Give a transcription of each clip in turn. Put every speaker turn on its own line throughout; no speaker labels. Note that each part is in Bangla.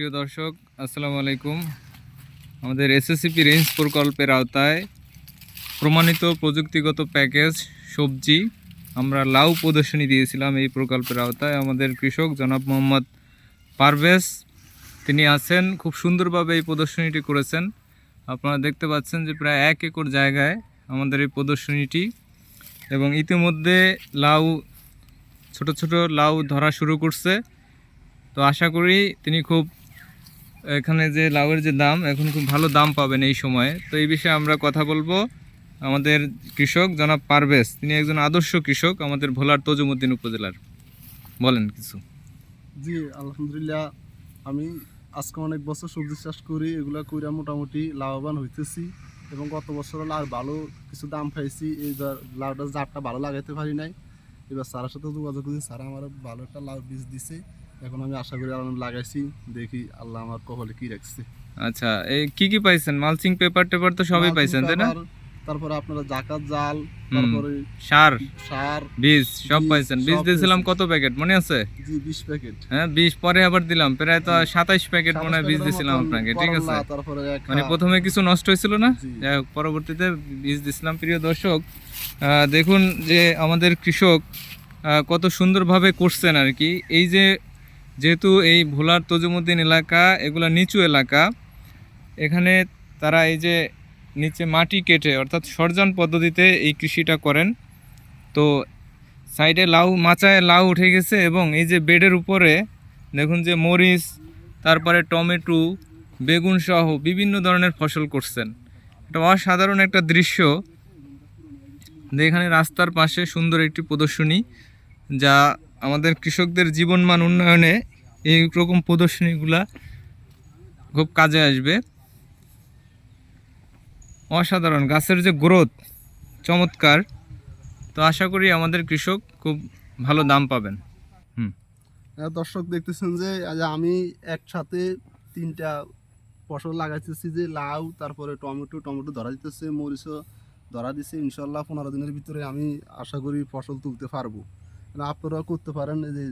প্রিয় দর্শক, আসসালামু আলাইকুম। আমাদের এসএসসিপি রেঞ্জ প্রকল্পের আওতায় প্রমাণিত প্রযুক্তিগত প্যাকেজ, সবজি আমরা লাউ প্রদর্শনী দিয়েছিলাম এই প্রকল্পের আওতায়। আমাদের কৃষক জনাব মোহাম্মদ পারভেজ, তিনি আছেন, খুব সুন্দরভাবে এই প্রদর্শনীটি করেছেন। আপনারা দেখতে পাচ্ছেন যে প্রায় এক একর জায়গায় আমাদের এই প্রদর্শনীটি এবং ইতিমধ্যে লাউ, ছোট ছোট লাউ ধরা শুরু করছে। তো আশা করি তিনি খুব এখানে যে লাউয়ের যে দাম, এখন খুব ভালো দাম পাবেন এই সময়ে। তো এই বিষয়ে আমরা কথা বলব আমাদের কৃষক জনাব পারভেজ। তিনি একজন আদর্শ কৃষক আমাদের ভোলার তজুমুদ্দিন উপজেলার। বলেন কিছু।
জি, আলহামদুলিল্লাহ। আমি আজকে অনেক বছর সবজি চাষ করি, এগুলা কইরা মোটামুটি লাভবান হইতেছি এবং গত বছর লাউ ভালো কিছু দাম পাইছি। এই লাউটা জাতটা ভালো লাগাইতে পারি নাই। এবার স্যারের সাথে যোগাযোগ করেছি স্যার আমার ভালো একটা লাউ বীজ দিছে। এখন আমি আশা করি আমি লাগাইছি দেখি আল্লাহ আমার কপালে কি রাখছে।
আচ্ছা এই কি কি পাইছেন? মালচিং পেপার টেপার তো সবই পাইছেন তাই না?
তারপরে আপনারা জাকাত জাল তারপরে
সার
সার
বীজ সব পাইছেন। বীজ দিয়েছিলাম কত প্যাকেট মনে আছে?
জি বিশ প্যাকেট।
হ্যাঁ বিশ পরে আবার দিলাম প্রায় তো সাতাইশ প্যাকেট মনে হয় বীজ দিয়েছিলাম আপনাকে ঠিক আছে?
তারপরে
মানে প্রথমে কিছু নষ্ট হয়েছিল না? যাই হোক, পরবর্তীতে বীজ দিছিলাম। প্রিয় দর্শক আহ, দেখুন যে আমাদের কৃষক কত সুন্দরভাবে করছেন আর কি। এই যে যেহেতু এই ভোলার তজুমুদ্দিন এলাকা, এগুলা নিচু এলাকা, এখানে তারা এই যে নিচে মাটি কেটে, অর্থাৎ সরজন পদ্ধতিতে এই কৃষিটা করেন। তো সাইডে লাউ, মাচায় লাউ উঠে গেছে এবং এই যে বেডের উপরে দেখুন যে মরিচ, তারপরে টমেটো, বেগুন সহ বিভিন্ন ধরনের ফসল করছেন। এটা অসাধারণ একটা দৃশ্য। এখানে রাস্তার পাশে সুন্দর একটি প্রদর্শনী যা আমাদের কৃষকদের জীবনমান উন্নয়নে এই রকম প্রদর্শনীগুলা খুব কাজে আসবে। অসাধারণ গাছের যে গ্রোথ চমৎকার। তো আশা করি আমাদের কৃষক খুব ভালো দাম পাবেন।
হ্যাঁ, দর্শক দেখতেছেন যে আমি একসাথে তিনটা ফসল লাগাইতেছি যে লাউ তারপরে টমেটো টমেটো ধরা দিতেছে মরিচও ধরা দিছে। ইনশাল্লাহ পনেরো দিনের ভিতরে আমি আশা করি ফসল তুলতে পারব। আপনারাও করতে পারেন যে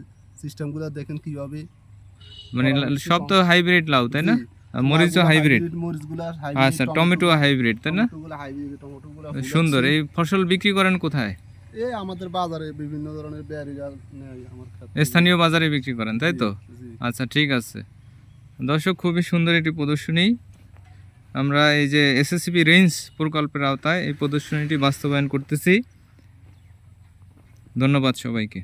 সিস্টেমগুলো দেখেন কীভাবে
মানে সব তো হাইব্রিড লাউ তাই না? মরিচও হাইব্রিড আচ্ছা টমেটো হাইব্রিড তাই না? সুন্দর এই ফসল বিক্রি করেন কোথায়?
এই আমাদের বাজারে বিভিন্ন ধরনের
স্থানীয় বাজারে বিক্রি করেন তাই তো? আচ্ছা ঠিক আছে। দর্শক খুবই সুন্দর একটি প্রদর্শনী। আমরা এই যে এসএসসিপি রেঞ্জ প্রকল্পের আওতায় এই প্রদর্শনীটি বাস্তবায়ন করতেছি। ধন্যবাদ সবাইকে।